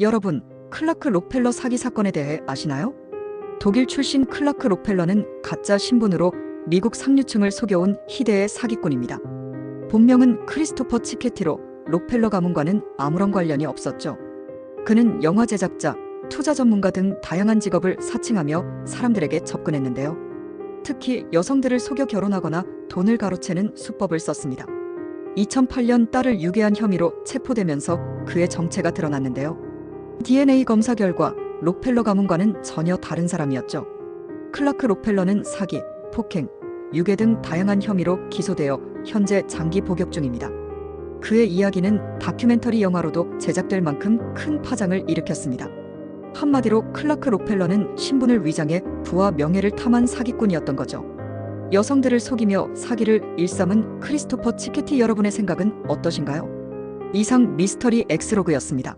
여러분, 클라크 록펠러 사기 사건에 대해 아시나요? 독일 출신 클라크 록펠러는 가짜 신분으로 미국 상류층을 속여온 희대의 사기꾼입니다. 본명은 크리스토퍼 치케티로 록펠러 가문과는 아무런 관련이 없었죠. 그는 영화 제작자, 투자 전문가 등 다양한 직업을 사칭하며 사람들에게 접근했는데요. 특히 여성들을 속여 결혼하거나 돈을 가로채는 수법을 썼습니다. 2008년 딸을 유괴한 혐의로 체포되면서 그의 정체가 드러났는데요. DNA 검사 결과 록펠러 가문과는 전혀 다른 사람이었죠. 클라크 록펠러는 사기, 폭행, 유괴 등 다양한 혐의로 기소되어 현재 장기 복역 중입니다. 그의 이야기는 다큐멘터리 영화로도 제작될 만큼 큰 파장을 일으켰습니다. 한마디로 클라크 록펠러는 신분을 위장해 부와 명예를 탐한 사기꾼이었던 거죠. 여성들을 속이며 사기를 일삼은 크리스토퍼 치케티 여러분의 생각은 어떠신가요? 이상 미스터리 엑스로그였습니다.